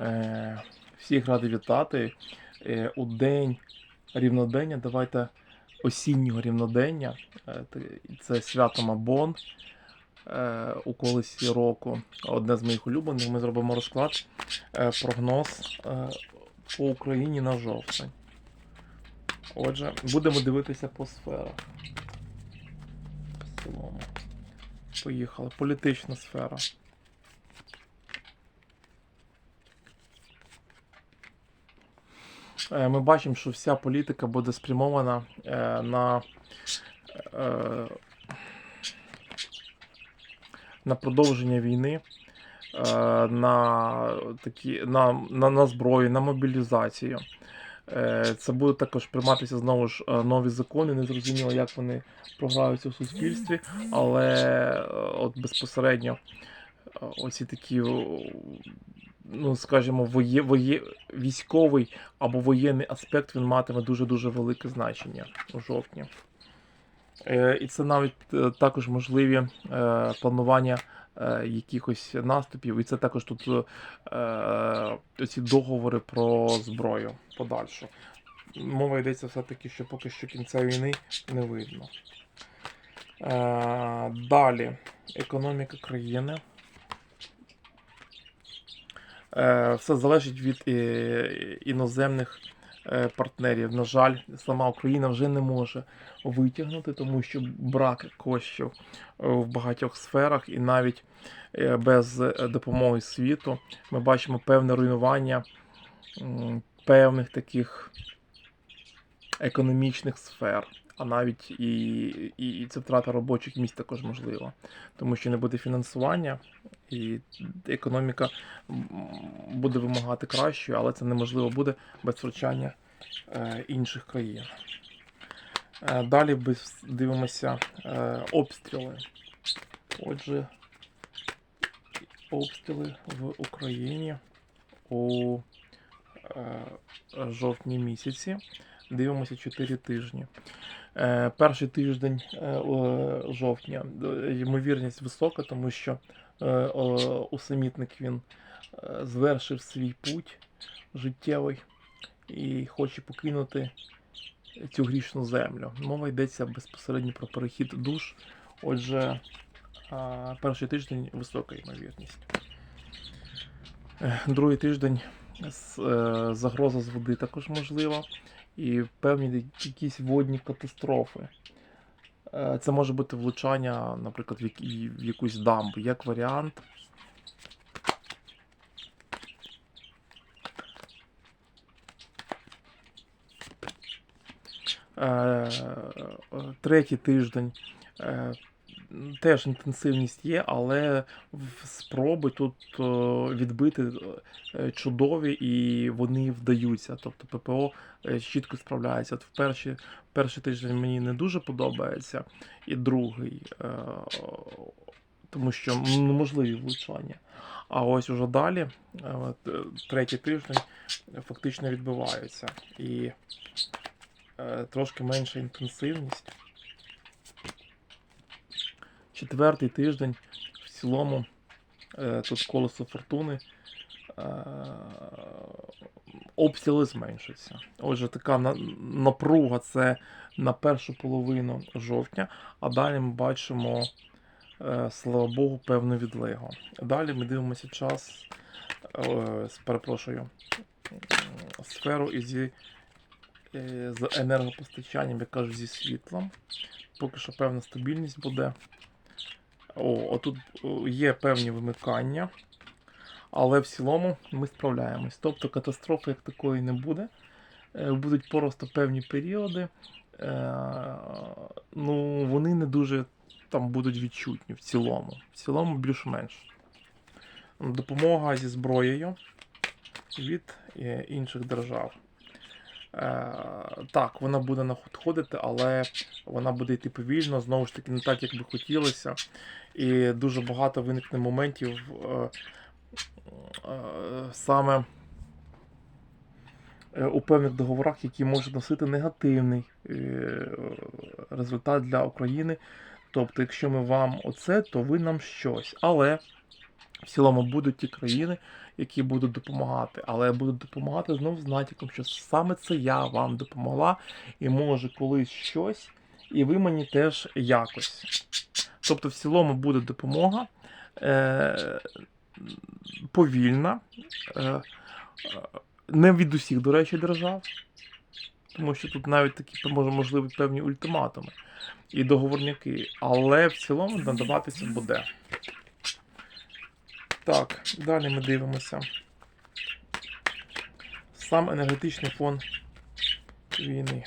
Е, Всіх радий вітати. Е, У день рівнодення давайте осіннього рівнодення. Е, Це свято Мабон у колесі року. Одне з моїх улюблених. Ми зробимо розклад. Прогноз по Україні на жовтень. Отже, будемо дивитися по сферах. Поїхали. Політична сфера. Ми бачимо, що вся політика буде спрямована е, на, е, на продовження війни, е, на, такі, на, на, на зброю, на мобілізацію. Е, Це будуть також прийматися знову ж е, нові закони. Не зрозуміло, як вони програються у суспільстві, але е, от безпосередньо е, оці такі, ну скажімо, воє, воє, військовий або воєнний аспект він матиме дуже-дуже велике значення у жовтні. Е, І це навіть е, також можливі е, планування е, якихось наступів. І це також тут е, ці договори про зброю подальшу. Мова йдеться все-таки, що поки що кінця війни не видно. Е, Далі, економіка країни. Е, Все залежить від е, іноземних е, партнерів. На жаль, сама Україна вже не може витягнути, тому що брак коштів в багатьох сферах, і навіть без допомоги світу ми бачимо певне руйнування певних таких економічних сфер. А навіть і, і, і це втрата робочих місць також можлива, тому що не буде фінансування, і економіка буде вимагати кращої, але це неможливо буде без втручання е, інших країн. Е, Далі дивимося е, обстріли. Отже, обстріли в Україні у е, жовтні місяці. Дивимося 4 тижні. Е, Перший тиждень е, жовтня е, ймовірність висока, тому що усамітник він звершив свій путь життєвий і хоче покинути цю грішну землю. Мова йдеться безпосередньо про перехід душ. Отже, перший тиждень висока ймовірність. Другий тиждень загроза з води також можлива. І певні якісь водні катастрофи. Е, Це може бути влучання, наприклад, в, якусь дамбу, як варіант. Е, е, Третій тиждень теж інтенсивність є, але спроби тут е, відбити е, чудові і вони вдаються. Тобто ППО е, чітко справляється. От в перші, перший тиждень мені не дуже подобається, і другий, тому що неможливі влучання. А ось уже далі, третій тиждень, фактично відбиваються. І трошки менша інтенсивність. Четвертий тиждень в цілому е, тут колесо фортуни. е, Обстріли зменшуються. Отже, така напруга це на першу половину жовтня, а далі ми бачимо, е, слава Богу, певну відлигу. Далі ми дивимося час, перепрошую, сферу і з енергопостачанням, я кажу, зі світлом. Поки що певна стабільність буде. О, отут є певні вимикання, але в цілому ми справляємось. Тобто катастрофи як такої не буде. Е, Будуть просто певні періоди. Е, Ну, вони не дуже там будуть відчутні в цілому. В цілому більш-менш. Допомога зі зброєю від е, інших держав. Е, Так, вона буде надходити, але вона буде йти повільно, знову ж таки, не так, як би хотілося. І дуже багато виникне моментів е, е, саме у певних договорах, які можуть носити негативний результат для України. Тобто, якщо ми вам оце, то ви нам щось. Але В цілому будуть ті країни, які будуть допомагати, але будуть допомагати знову з натяком, що саме це я вам допомогла, і може колись щось, і ви мені теж якось. Тобто, в цілому буде допомога е, повільна, е, е, не від усіх, до речі, держав, тому що тут навіть такі можливі певні ультиматуми і договорняки, але в цілому надаватися буде. Так, далі ми дивимося. Сам енергетичний фон війни.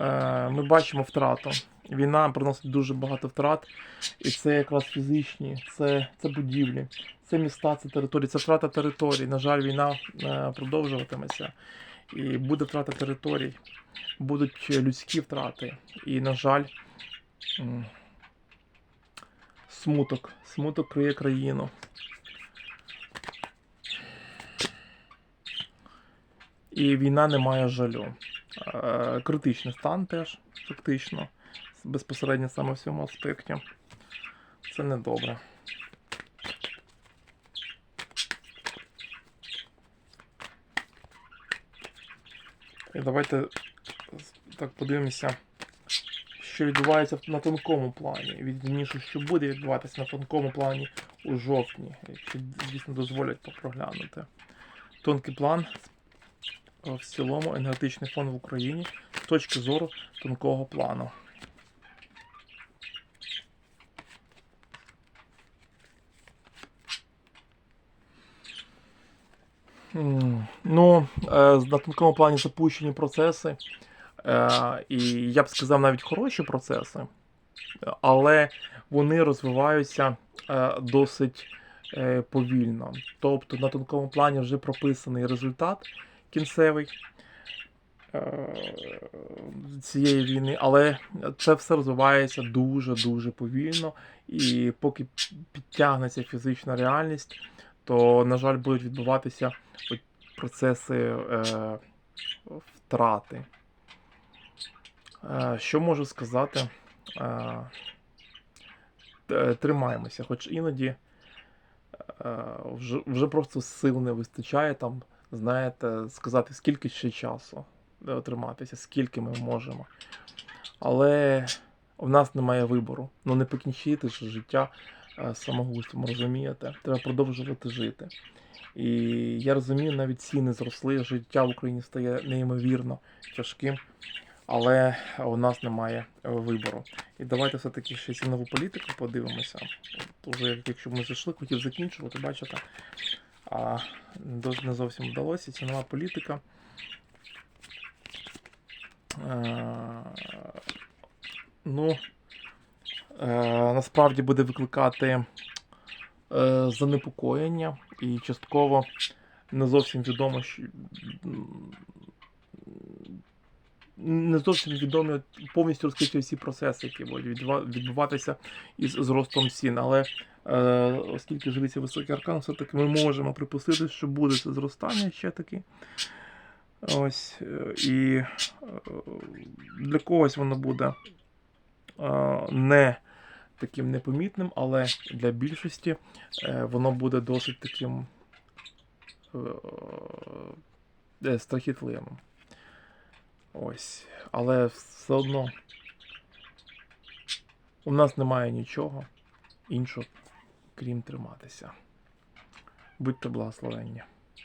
Е, Ми бачимо втрату. Війна приносить дуже багато втрат, і це якраз фізичні, це, це будівлі, це міста, це території, це втрата територій. На жаль, війна е, продовжуватиметься. І буде втрата територій, будуть людські втрати. І, на жаль, смуток. Смуток криє країну. І війна не має жалю. Е, Критичний стан теж, фактично, безпосередньо саме в цьому аспекті. Це недобре. І давайте так подивимося, що відбувається на тонкому плані. Відніше, що буде відбуватися на тонкому плані у жовтні, якщо дійсно дозволять попроглянути. Тонкий план в цілому енергетичний фон в Україні з точки зору тонкого плану. Ну, е, на тонкому плані запущені процеси, е, і я б сказав навіть хороші процеси, але вони розвиваються е, досить повільно. Тобто на тонкому плані вже прописаний результат кінцевий цієї війни, але це все розвивається дуже-дуже повільно, і поки підтягнеться фізична реальність, то, на жаль, будуть відбуватися процеси е, втрати. Е, що можу сказати? Е, тримаємося, хоч іноді е, вже, вже просто сил не вистачає там, знаєте, сказати, скільки ще часу е, триматися, скільки ми можемо. Але в нас немає вибору. Ну не покінчити ж життя е, самогубством, розумієте? Треба продовжувати жити. І я розумію, навіть ціни зросли, життя в Україні стає неймовірно тяжким, але у нас немає вибору. І давайте все-таки ще цінову політику подивимося. Уже якщо ми зайшли, хотів закінчувати, бачите, а не зовсім вдалося. Цінова політика. Е, Ну, насправді буде викликати е, занепокоєння і частково не зовсім відомо, що не зовсім відомі повністю розкриті всі процеси, які будуть відбуватися із зростом цін. Але е, оскільки живиться високий аркан, все-таки ми можемо припустити, що буде це зростання ще таки. Ось. е, І е, для когось воно буде е, не таким непомітним, але для більшості е, воно буде досить таким е, е, страхітливим. Ось. Але все одно у нас немає нічого іншого, крім триматися. Будьте благословенні.